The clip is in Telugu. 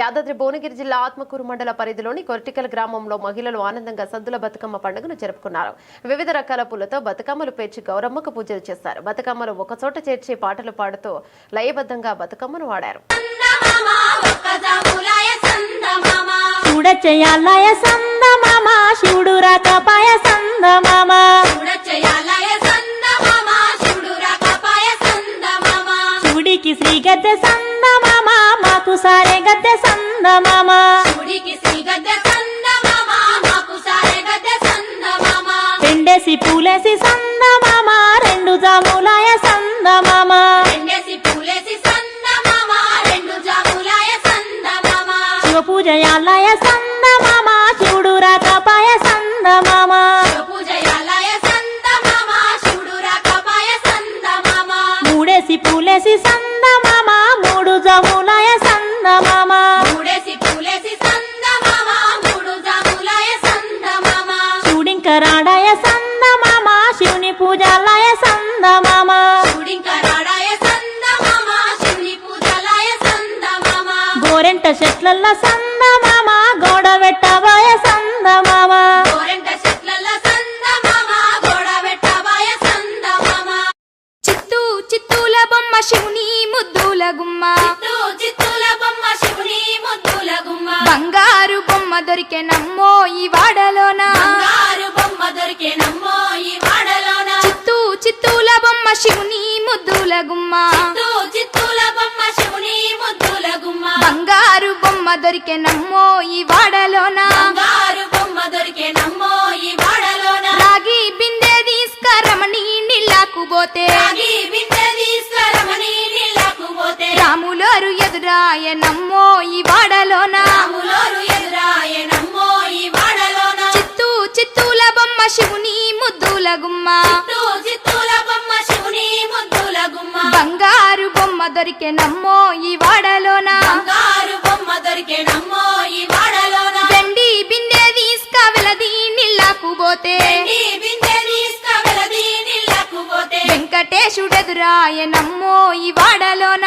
యాదాద్రి భువనగిరి జిల్లా ఆత్మకూరు మండల పరిధిలోని కొర్టికల్ గ్రామంలో మహిళలు ఆనందంగా సద్దుల బతుకమ్మ పండుగను జరుపుకున్నారు. వివిధ రకాల పూలతో బతుకమ్మలు పేర్చి గౌరమ్మకు పూజలు చేశారు బతుకమ్మలు ఒకచోట చేర్చి పాటలు పాడుతూ లయబద్ధంగా బతుకమ్మను వాడారు. శివుడు రాకపాయ శివుడికి మాకు సారే గద్దె సంద మామ పెండేసి పూలేసి సంద మామ రెండు జాములాయ సంద మామ శివ పూజయాలయ సంద శివుడింక రాడాయ సంద మామ శివుని పూజాలయ సంద మామ గోరెంట చెట్లల్ల సంద మామ గోడ పెట్టబాయ సంద మామ చిత్తూ చిత్తూల బొమ్మ శివుని ముద్దుల గుమ్మ. బంగారు బొమ్మ దొరికే నమ్మో ఈ వాడలోన. చిత్తూ చిత్తూల బొమ్మ శివుని ముద్దుల గుమ్మ. బంగారు బొమ్మ దొరికే నమ్మో ఈ వాడలోన. రాగి బిందె తీసుకరమణి నీళ్ళకు పోతే. రాములోరు ఎదురాయ నమ్మో ఈ వాడలోన గుమ్మ బంగారు బొమ్మ దొరికే నమ్మో ఈ వాడలోన. వెండి బిందె తీసుక వెలది నీళ్ళకు పోతే. వెంకటేశుడెదురాయ నమ్మో ఈ వాడలోన.